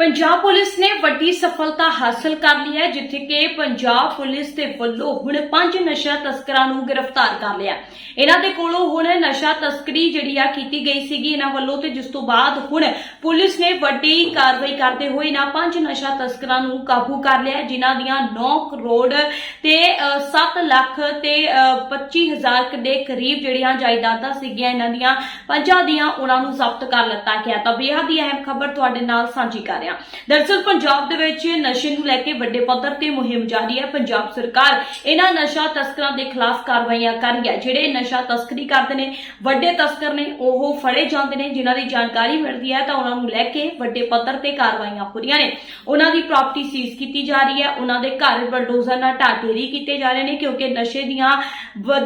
Punjab police ਨੇ ਵੱਡੀ ਸਫਲਤਾ ਹਾਸਲ ਕਰ ਲਈ ਹੈ, ਜਿੱਥੇ ਕਿ ਪੰਜਾਬ ਪੁਲਿਸ ਦੇ ਵੱਲੋਂ ਹੁਣ ਪੰਜ ਨਸ਼ਾ ਤਸਕਰਾਂ ਨੂੰ ਗ੍ਰਿਫਤਾਰ ਕਰ ਲਿਆ। ਇਹਨਾਂ ਦੇ ਕੋਲੋਂ ਹੁਣ ਨਸ਼ਾ ਤਸਕਰੀ ਜਿਹੜੀ ਆ ਕੀਤੀ ਗਈ ਸੀਗੀ, ਇਹਨਾਂ ਵੱਲੋਂ ਤੇ ਜਿਸ ਤੋਂ ਬਾਅਦ ਹੁਣ ਪੁਲਿਸ ਨੇ ਵੱਡੀ ਕਾਰਵਾਈ ਕਰਦੇ ਹੋਏ ਇਹਨਾਂ ਪੰਜ ਨਸ਼ਾ ਤਸਕਰਾਂ ਨੂੰ ਕਾਬੂ ਕਰ ਲਿਆ ਜਿਨ੍ਹਾਂ ਦੀਆਂ 9 ਕਰੋੜ ਤੇ 7 ਲੱਖ ਤੇ 25000 ਦੇ ਕਰੀਬ ਜਿਹੜੀਆਂ ਜਾਇਦਾਦਾਂ ਸੀਗੀਆਂ ਇਹਨਾਂ ਦੀਆਂ, ਪੰਜਾਂ ਦੀਆਂ ਉਹਨਾਂ ਨੂੰ ਜ਼ਬਤ ਕਰ ਲਿੱਤਾ ਗਿਆ। ਤਾਂ ਬੇਹੱਦ ਹੀ ਅਹਿਮ ਖਬਰ ਤੁਹਾਡੇ ਨਾਲ ਸਾਂਝੀ ਕਰ ਰਿਹਾ ਦਰਅਸਲ ਪੰਜਾਬ ਦੇ ਵਿੱਚ ਨਸ਼ੇ ਨੂੰ ਲੈ ਕੇ ਵੱਡੇ ਪੱਧਰ ਤੇ ਮੁਹਿੰਮ ਜਾਰੀ ਹੈ। ਪੰਜਾਬ ਸਰਕਾਰ ਇਹਨਾਂ ਨਸ਼ਾ ਤਸਕਰਾਂ ਦੇ ਖਿਲਾਫ ਕਾਰਵਾਈਆਂ ਕਰ ਰਹੀ ਹੈ। ਜਿਹੜੇ ਨਸ਼ਾ ਤਸਕਰੀ ਕਰਦੇ ਨੇ, ਵੱਡੇ ਤਸਕਰ ਨੇ, ਉਹ ਫੜੇ ਜਾਂਦੇ ਨੇ। ਜਿਨ੍ਹਾਂ ਦੀ ਜਾਣਕਾਰੀ ਮਿਲਦੀ ਹੈ ਤਾਂ ਉਹਨਾਂ ਨੂੰ ਲੈ ਕੇ ਵੱਡੇ ਪੱਧਰ ਤੇ ਕਾਰਵਾਈਆਂ ਹੋ ਰਹੀਆਂ ਨੇ। ਉਹਨਾਂ ਦੀ ਪ੍ਰਾਪਰਟੀ ਸੀਜ਼ ਕੀਤੀ ਜਾ ਰਹੀ ਹੈ। ਉਹਨਾਂ ਦੇ ਘਰ ਬਲਡੋਜ਼ਰ ਨਾਲ ਢਾਟੇਰੀ ਕੀਤੇ ਜਾ ਰਹੇ ਨੇ ਕਿਉਂਕਿ ਨਸ਼ੇ ਦੀਆਂ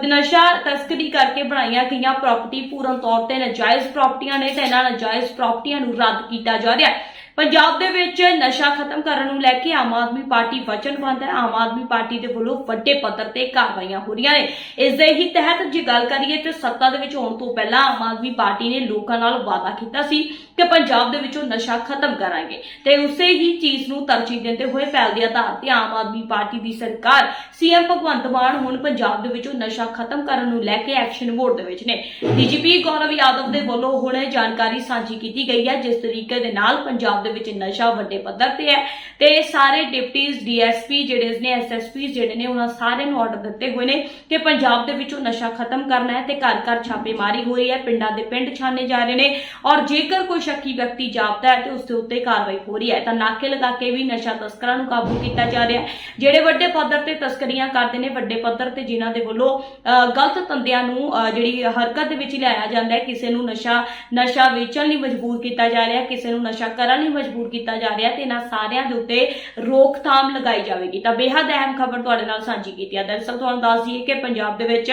ਨਸ਼ਾ ਤਸਕਰੀ ਕਰਕੇ ਬਣਾਈਆਂ ਗਈਆਂ ਪ੍ਰਾਪਰਟੀ ਪੂਰਨ ਤੌਰ ਤੇ ਨਾਜਾਇਜ਼ ਪ੍ਰਾਪਰਟੀਆਂ ਨੇ ਤੇ ਇਹਨਾਂ ਨਾਜਾਇਜ਼ ਪ੍ਰਾਪਰਟੀਆਂ ਨੂੰ ਰੱਦ ਕੀਤਾ ਜਾ ਰਿਹਾ ਹੈ। ਪੰਜਾਬ ਦੇ ਵਿੱਚ ਨਸ਼ਾ ਖਤਮ ਕਰਨ ਨੂੰ ਲੈ ਕੇ ਆਮ ਆਦਮੀ ਪਾਰਟੀ ਵਚਨਬੱਧ ਹੈ। ਆਮ ਆਦਮੀ ਪਾਰਟੀ ਦੇ ਵੱਲੋਂ ਵੱਡੇ ਪੱਧਰ ਤੇ ਕਾਰਵਾਈਆਂ ਹੋ ਰਹੀਆਂ ਨੇ। ਇਸ ਦੇ ਹੀ ਤਹਿਤ ਜੇ ਗੱਲ ਕਰੀਏ ਤੇ ਸੱਤਾ ਦੇ ਵਿੱਚ ਆਉਣ ਤੋਂ ਪਹਿਲਾਂ ਆਮ ਆਦਮੀ ਪਾਰਟੀ ਨੇ ਲੋਕਾਂ ਨਾਲ ਵਾਅਦਾ ਕੀਤਾ ਸੀ ਕਿ ਪੰਜਾਬ ਦੇ ਵਿੱਚੋਂ ਨਸ਼ਾ ਖਤਮ ਕਰਾਂਗੇ ਤੇ ਉਸੇ ਹੀ ਚੀਜ਼ ਨੂੰ ਤਰਜੀਹ ਦਿੰਦੇ ਹੋਏ ਪਹਿਲ ਦੇ ਆਧਾਰ ਤੇ ਆਮ ਆਦਮੀ ਪਾਰਟੀ ਦੀ ਸਰਕਾਰ, ਸੀਐਮ ਭਗਵੰਤ ਮਾਨ ਹੁਣ ਪੰਜਾਬ ਦੇ ਵਿੱਚੋਂ ਨਸ਼ਾ ਖਤਮ ਕਰਨ ਨੂੰ ਲੈ ਕੇ ਐਕਸ਼ਨ ਮੋਡ ਦੇ ਵਿੱਚ ਨੇ। ਡੀਜੀਪੀ ਗੌਰਵ ਯਾਦਵ ਦੇ ਵੱਲੋਂ ਹੁਣ ਇਹ ਜਾਣਕਾਰੀ ਸਾਂਝੀ ਕੀਤੀ ਗਈ ਹੈ। ਜਿਸ ਤਰੀਕੇ ਦੇ ਨਾਲ ਪੰਜਾਬ ਦੇ ਵਿੱਚ ਨਸ਼ਾ ਵੱਡੇ ਪੱਧਰ ਤੇ ਹੈ ਤੇ ਸਾਰੇ ਡਿਪਟੀਜ਼ ਡੀਐਸਪੀ ਜਿਹੜੇ ਨੇ ਐਸਐਸਪੀ ਜਿਹੜੇ ਨੇ ਉਹਨਾਂ ਸਾਰਿਆਂ ਨੂੰ ਆਰਡਰ ਦਿੱਤੇ ਹੋਏ ਨੇ ਕਿ ਪੰਜਾਬ ਦੇ ਵਿੱਚੋਂ ਨਸ਼ਾ ਖਤਮ ਕਰਨਾ ਹੈ ਤੇ ਘਰ ਘਰ ਛਾਪੇਮਾਰੀ ਹੋ ਰਹੀ ਹੈ ਪਿੰਡਾਂ ਦੇ ਪਿੰਡ ਛਾਨੇ ਜਾ ਰਹੇ ਨੇ ਔਰ ਜੇਕਰ ਕੋਈ ਸ਼ੱਕੀ ਵਿਅਕਤੀ ਜਾਪਦਾ ਹੈ ਤੇ ਉਸ ਦੇ ਉੱਤੇ ਕਾਰਵਾਈ ਹੋ ਰਹੀ ਹੈ। ਤਾਂ ਨਾਕੇ ਲਗਾ ਕੇ ਵੀ ਨਸ਼ਾ ਤਸਕਰਾਂ ਨੂੰ ਕਾਬੂ ਕੀਤਾ ਜਾ ਰਿਹਾ ਹੈ। ਜਿਹੜੇ ਵੱਡੇ ਪੱਧਰ ਤੇ ਤਸਕਰੀਆਂ ਕਰਦੇ ਨੇ ਵੱਡੇ ਪੱਧਰ ਤੇ ਜਿਨ੍ਹਾਂ ਦੇ ਵੱਲੋਂ ਅਹ, ਗਲਤ ਧੰਦਿਆਂ ਨੂੰ ਅਹ, ਜਿਹੜੀ ਹਰਕਤ ਦੇ ਵਿੱਚ ਲਿਆਇਆ ਜਾਂਦਾ ਹੈ ਕਿਸੇ ਨੂੰ ਨਸ਼ਾ ਨਸ਼ਾ ਵੇਚਣ ਲਈ ਮਜਬੂਰ ਕੀਤਾ ਜਾ ਰਿਹਾ ਹੈ ਕਿਸੇ ਨੂੰ ਨਸ਼ਾ ਕਰਨ ਲਈ ਮਜਬੂਰ ਕੀਤਾ ਜਾ ਰਿਹਾ ਤੇ ਇਹਨਾਂ ਸਾਰਿਆਂ ਦੇ ਉੱਤੇ ਰੋਕਥਾਮ ਲਗਾਈ ਜਾਵੇਗੀ। ਤਾਂ ਬੇਹੱਦ ਅਹਿਮ ਖਬਰ ਤੁਹਾਡੇ ਨਾਲ ਸਾਂਝੀ ਕੀਤੀ ਹੈ ਦਰਅਸਲ ਤੁਹਾਨੂੰ ਦੱਸ ਦਈਏ ਕਿ ਪੰਜਾਬ ਦੇ ਵਿੱਚ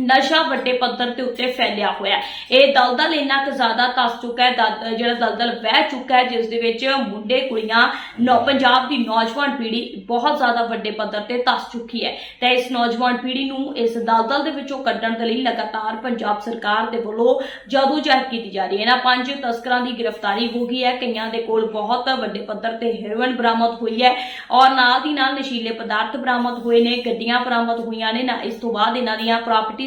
ਨਸ਼ਾ ਵੱਡੇ ਪੱਧਰ ਤੇ ਉੱਤੇ ਫੈਲਿਆ ਹੋਇਆ ਇਹ ਦਲਦਲ ਇੰਨਾ ਕੁ ਜ਼ਿਆਦਾ ਤਸ ਚੁੱਕਾ ਹੈ, ਦਲ- ਜਿਹੜਾ ਦਲਦਲ ਵਹਿ ਚੁੱਕਾ ਹੈ, ਜਿਸ ਦੇ ਵਿੱਚ ਮੁੰਡੇ, ਕੁੜੀਆਂ, ਨੌ, ਪੰਜਾਬ ਦੀ ਨੌਜਵਾਨ ਪੀੜ੍ਹੀ ਬਹੁਤ ਜ਼ਿਆਦਾ ਵੱਡੇ ਪੱਧਰ ਤੇ ਤਸ ਚੁੱਕੀ ਹੈ। ਤੇ ਇਸ ਨੌਜਵਾਨ ਪੀੜ੍ਹੀ ਨੂੰ ਇਸ ਦਲਦਲ ਦੇ ਵਿੱਚੋਂ ਕੱਢਣ ਦੇ ਲਈ ਲਗਾਤਾਰ ਪੰਜਾਬ ਸਰਕਾਰ ਦੇ ਵੱਲੋਂ ਜਦੋਜਹਿਦ ਕੀਤੀ ਜਾ ਰਹੀ ਹੈ। ਇਹਨਾਂ ਪੰਜ ਤਸਕਰਾਂ ਦੀ ਗ੍ਰਿਫਤਾਰੀ ਹੋ ਗਈ ਹੈ। ਕਈਆਂ ਦੇ ਕੋਲ ਬਹੁਤ ਵੱਡੇ ਪੱਧਰ ਤੇ ਹੈਰੋਇਨ ਬਰਾਮਦ ਹੋਈ ਹੈ ਔਰ ਨਾਲ ਦੀ ਨਾਲ ਨਸ਼ੀਲੇ ਪਦਾਰਥ ਬਰਾਮਦ ਹੋਏ ਨੇ, ਗੱਡੀਆਂ ਬਰਾਮਦ ਹੋਈਆਂ ਨੇ। ਨਾ ਇਸ ਤੋਂ ਬਾਅਦ ਇਹਨਾਂ ਦੀਆਂ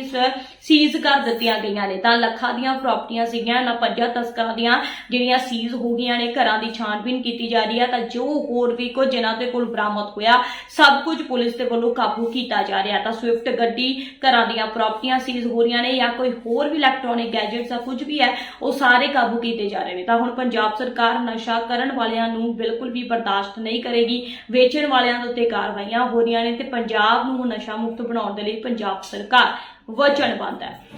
ਪ੍ਰਾਪਰਟੀਆਂ ਸੀਜ਼ ਕਰ ਦਿੱਤੀਆਂ ਗਈਆਂ ਨੇ। ਤਾਂ ਲੱਖਾਂ ਦੀਆਂ ਪ੍ਰਾਪਰਟੀਆਂ ਸੀਗੀਆਂ ਨਾ ਪੰਜਾਂ ਤਸਕਰਾਂ ਦੀਆਂ ਜਿਹੜੀਆਂ ਸੀਜ਼ ਹੋ ਗਈਆਂ ਨੇ, ਘਰਾਂ ਦੀ ਛਾਣਬੀਨ ਕੀਤੀ ਜਾ ਰਹੀ ਹੈ। ਤਾਂ ਜੋ ਹੋਰ ਵੀ ਕੁਝ ਜਿਨ੍ਹਾਂ ਦੇ ਕੋਲ ਬਰਾਮਦ ਹੋਇਆ, ਸਭ ਕੁਝ ਪੁਲਿਸ ਦੇ ਵੱਲੋਂ ਕਾਬੂ ਕੀਤਾ ਜਾ ਰਿਹਾ। ਤਾਂ ਸਵਿਫਟ ਗੱਡੀ ਘਰਾਂ ਦੀਆਂ ਪ੍ਰਾਪਰਟੀਆਂ ਸੀਜ਼ ਹੋ ਰਹੀਆਂ ਨੇ ਜਾਂ ਕੋਈ ਹੋਰ ਵੀ ਇਲੈਕਟ੍ਰੋਨਿਕ ਗੈਜਟਸ ਆ ਕੁਝ ਵੀ ਹੈ, ਉਹ ਸਾਰੇ ਕਾਬੂ ਕੀਤੇ ਜਾ ਰਹੇ ਨੇ। ਤਾਂ ਹੁਣ ਪੰਜਾਬ ਸਰਕਾਰ ਨਸ਼ਾ ਕਰਨ ਵਾਲਿਆਂ ਨੂੰ ਬਿਲਕੁਲ ਵੀ ਬਰਦਾਸ਼ਤ ਨਹੀਂ ਕਰੇਗੀ। ਵੇਚਣ ਵਾਲਿਆਂ ਦੇ ਉੱਤੇ ਕਾਰਵਾਈਆਂ ਹੋ ਰਹੀਆਂ ਨੇ ਤੇ ਪੰਜਾਬ ਨੂੰ ਨਸ਼ਾ ਮੁਕਤ ਬਣਾਉਣ ਦੇ ਲਈ ਪੰਜਾਬ ਸਰਕਾਰ ਵਚਨਬੱਧ ਹੈ